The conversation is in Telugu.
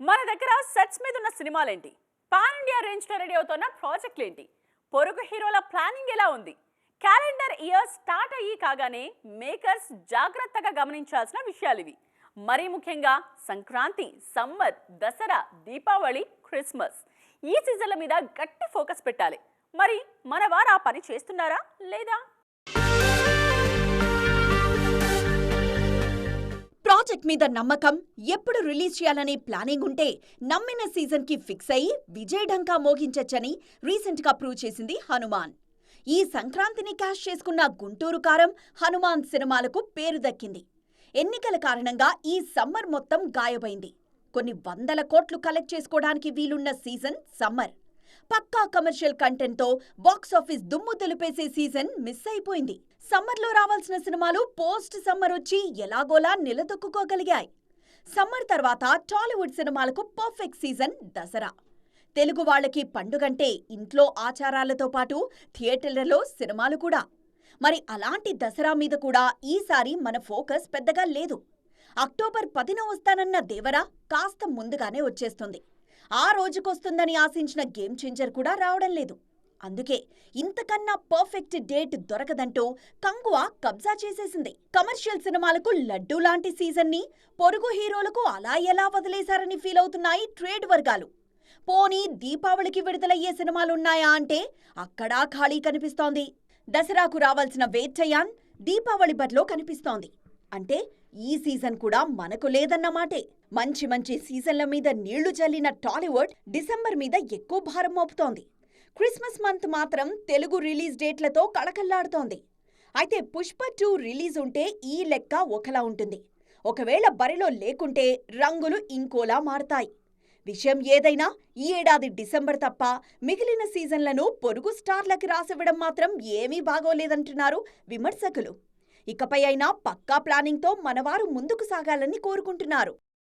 మన దగ్గర సెట్స్ మీద ఉన్న సినిమాలేంటి? పాన్ ఇండియా రేంజ్లో రెడీ అవుతున్న ప్రాజెక్టులు ఏంటి పొరుగు హీరోల ప్లానింగ్ ఎలా ఉంది? క్యాలెండర్ ఇయర్ స్టార్ట్ అయ్యి కాగానే మేకర్స్ జాగ్రత్తగా గమనించాల్సిన విషయాలు ఇవి మరీ ముఖ్యంగా సంక్రాంతి సమ్మర్ దసరా దీపావళి క్రిస్మస్ ఈ సీజన్ల మీద గట్టి ఫోకస్ పెట్టాలి. మరి మన వారు ఆ పని చేస్తున్నారా? లేదా ప్రాజెక్ట్ మీద నమ్మకం ఎప్పుడు రిలీజ్ చేయాలనే ప్లానింగ్ ఉంటే నమ్మిన సీజన్కి ఫిక్స్ అయ్యి విజయ్ ఢంకా మోగించొచ్చని రీసెంట్గా ప్రూవ్ చేసింది హనుమాన్. ఈ సంక్రాంతిని క్యాష్ చేసుకున్న గుంటూరు కారం హనుమాన్ సినిమాలకు పేరు దక్కింది. ఎన్నికల కారణంగా ఈ సమ్మర్ మొత్తం గాయబైంది కొన్ని వందల కోట్లు కలెక్ట్ చేసుకోవడానికి వీలున్న సీజన్ సమ్మర్. పక్కా కమర్షియల్ కంటెంట్తో బాక్సాఫీస్ దుమ్ము దులిపేసే సీజన్ మిస్ అయిపోయింది. సమ్మర్లో రావాల్సిన సినిమాలు పోస్ట్ సమ్మర్ వచ్చి ఎలాగోలా నిలదొక్కుకోగలిగాయి. సమ్మర్ తర్వాత టాలీవుడ్ సినిమాలకు పర్ఫెక్ట్ సీజన్ దసరా. తెలుగు వాళ్ళకి పండుగంటే ఇంట్లో ఆచారాలతో పాటు థియేటర్లలో సినిమాలు కూడా. మరి అలాంటి దసరా మీద కూడా ఈసారి మన ఫోకస్ పెద్దగా లేదు. అక్టోబర్ పదిన వస్తానన్న దేవరా కాస్త ముందుగానే వచ్చేస్తుంది. ఆ రోజుకొస్తుందని ఆశించిన గేమ్ చేంజర్ కూడా రావడం లేదు. అందుకే ఇంతకన్నా పర్ఫెక్ట్ డేట్ దొరకదంటూ కంగువ కబ్జా చేసేసింది. కమర్షియల్ సినిమాలకు లడ్డూ లాంటి సీజన్ని పొరుగు హీరోలకు అలా ఎలా వదిలేశారని ఫీల్ అవుతున్నాయి ట్రేడ్ వర్గాలు. పోనీ దీపావళికి విడుదలయ్యే సినిమాలున్నాయా అంటే అక్కడా ఖాళీ కనిపిస్తోంది. దసరాకు రావాల్సిన వేట్టయాన్ దీపావళి బరిలో కనిపిస్తోంది. అంటే ఈ సీజన్ కూడా మనకు లేదన్నమాటే మంచి మంచి సీజన్ల మీద నీళ్ళు జల్లిన టాలీవుడ్ డిసెంబర్ మీద ఎక్కువ భారం మోపుతోంది. క్రిస్మస్ మంత్ మాత్రం తెలుగు రిలీజ్ డేట్లతో కళకళ్ళాడుతోంది. అయితే పుష్ప టూ రిలీజ్ ఉంటే ఈ లెక్క ఒకలా ఉంటుంది. ఒకవేళ బరిలో లేకుంటే రంగులు ఇంకోలా మారతాయి. విషయం ఏదైనా ఈ ఏడాది డిసెంబర్ తప్ప మిగిలిన సీజన్లను పొరుగు స్టార్లకి రాసివ్వడం మాత్రం ఏమీ బాగోలేదంటున్నారు విమర్శకులు. ఇకపై అయినా పక్కా ప్లానింగ్తో మనవారు ముందుకు సాగాలని కోరుకుంటున్నారు.